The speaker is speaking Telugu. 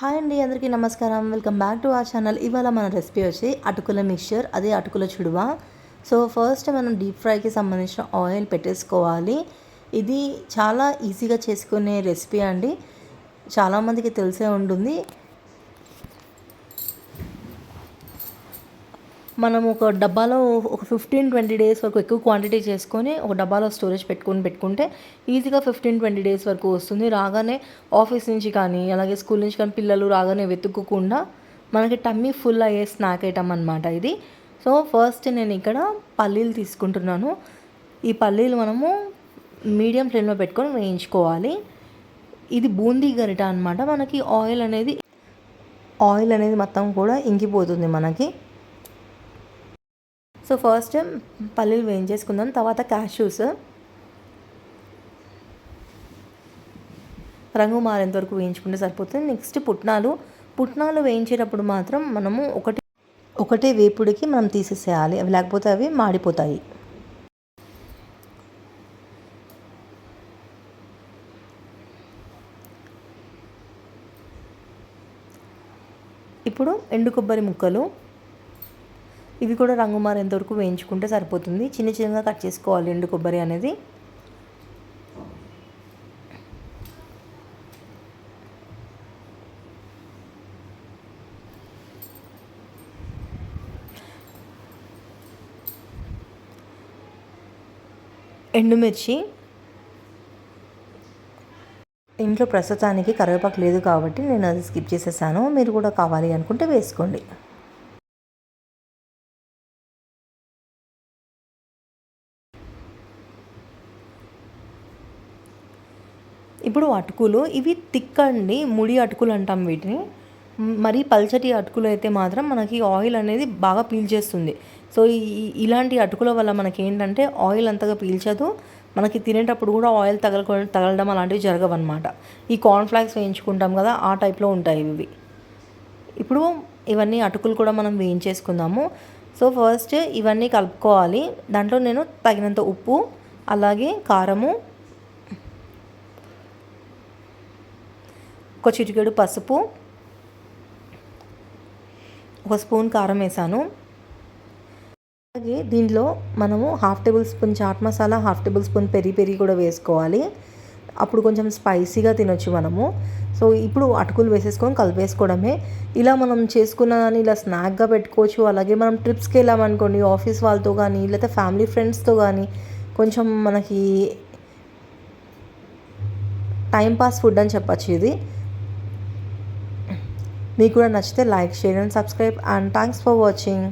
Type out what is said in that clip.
హాయ్ అండి అందరికీ నమస్కారం. Welcome back to our channel ఇవాళ మన రెసిపీ వచ్చి అటుకుల మిక్చర్ అదే అటుకుల చుడువ. సో ఫస్ట్ మనం డీప్ ఫ్రైకి సంబంధించిన ఆయిల్ పెట్టేసుకోవాలి. ఇది చాలా ఈజీగా చేసుకునే రెసిపీ అండి. చాలామందికి తెలిసే ఉంటుంది. మనం ఒక డబ్బాలో ఒక ఫిఫ్టీన్ ట్వంటీ డేస్ వరకు ఎక్కువ క్వాంటిటీ చేసుకొని ఒక డబ్బాలో స్టోరేజ్ పెట్టుకొని పెట్టుకుంటే ఈజీగా ఫిఫ్టీన్ ట్వంటీ డేస్ వరకు వస్తుంది. రాగానే ఆఫీస్ నుంచి కానీ అలాగే స్కూల్ నుంచి కానీ పిల్లలు రాగానే వెతుక్కోకుండా మనకి టమ్మీ ఫుల్ అయ్యే స్నాక్ ఐటమ్ అనమాట ఇది. సో ఫస్ట్ నేను ఇక్కడ పల్లీలు తీసుకుంటున్నాను. ఈ పల్లీలు మనము మీడియం ఫ్లేమ్లో పెట్టుకొని వేయించుకోవాలి. ఇది బూందీ గరిట అనమాట మనకి ఆయిల్ అనేది ఆయిల్ అనేది మొత్తం కూడా ఇంకిపోతుంది మనకి. సో ఫస్ట్ పల్లీలు వేయించేసుకుందాం తర్వాత క్యాష్యూస్ రంగు మారేంత వరకు వేయించుకుంటే సరిపోతుంది. నెక్స్ట్ పుట్నాలు. పుట్నాలు వేయించేటప్పుడు మాత్రం మనము ఒకటి ఒకటే వేపుడికి మనం తీసేసేయాలి. అవి లేకపోతే అవి మాడిపోతాయి. ఇప్పుడు ఎండు కొబ్బరి ముక్కలు. ఇవి కూడా రంగు మారేంత వరకు వేయించుకుంటే సరిపోతుంది. చిన్న చిన్నగా కట్ చేసుకోవాలి ఎండు కొబ్బరి అనేది. ఎండుమిర్చి ఇంట్లో ప్రస్తుతానికి కరివేపాకు లేదు కాబట్టి నేను అది స్కిప్ చేసేసాను. మీరు కూడా కావాలి అనుకుంటే వేసుకోండి. ఇప్పుడు అటుకులు ఇవి తిక్కండి ముడి అటుకులు అంటాం వీటిని. మరీ పల్చటి అటుకులు అయితే మాత్రం మనకి ఆయిల్ అనేది బాగా పీల్చేస్తుంది సో ఈ ఇలాంటి అటుకుల వల్ల మనకి ఏంటంటే ఆయిల్ అంతగా పీల్చదు. మనకి తినేటప్పుడు కూడా ఆయిల్ తగల తగలడం అలాంటివి జరగవన్నమాట. ఈ కార్న్ఫ్లాక్స్ వేయించుకుంటాం కదా ఆ టైప్లో ఉంటాయి ఇవి. ఇప్పుడు ఇవన్నీ అటుకులు కూడా మనం వేయించేసుకుందాము. సో ఫస్ట్ ఇవన్నీ కలుపుకోవాలి. దాంట్లో నేను తగినంత ఉప్పు అలాగే కారము ఒక చిటికెడు పసుపు ఒక స్పూన్ కారం వేసాను. అలాగే దీంట్లో మనము half tablespoon chaat masala half tablespoon peri peri కూడా వేసుకోవాలి. అప్పుడు కొంచెం స్పైసీగా తినొచ్చు మనము. సో ఇప్పుడు అటుకులు వేసేసుకొని కలిపేసుకోవడమే. ఇలా మనం చేసుకున్న దాన్ని ఇలా స్నాక్గా పెట్టుకోవచ్చు. అలాగే మనం ట్రిప్స్కి వెళ్ళామనుకోండి ఆఫీస్ వాళ్ళతో కానీ లేకపోతే ఫ్యామిలీ ఫ్రెండ్స్తో కానీ కొంచెం మనకి టైంపాస్ ఫుడ్ అని చెప్పచ్చు ఇది. మీకు కూడా నచ్చితే like share and subscribe and thanks for watching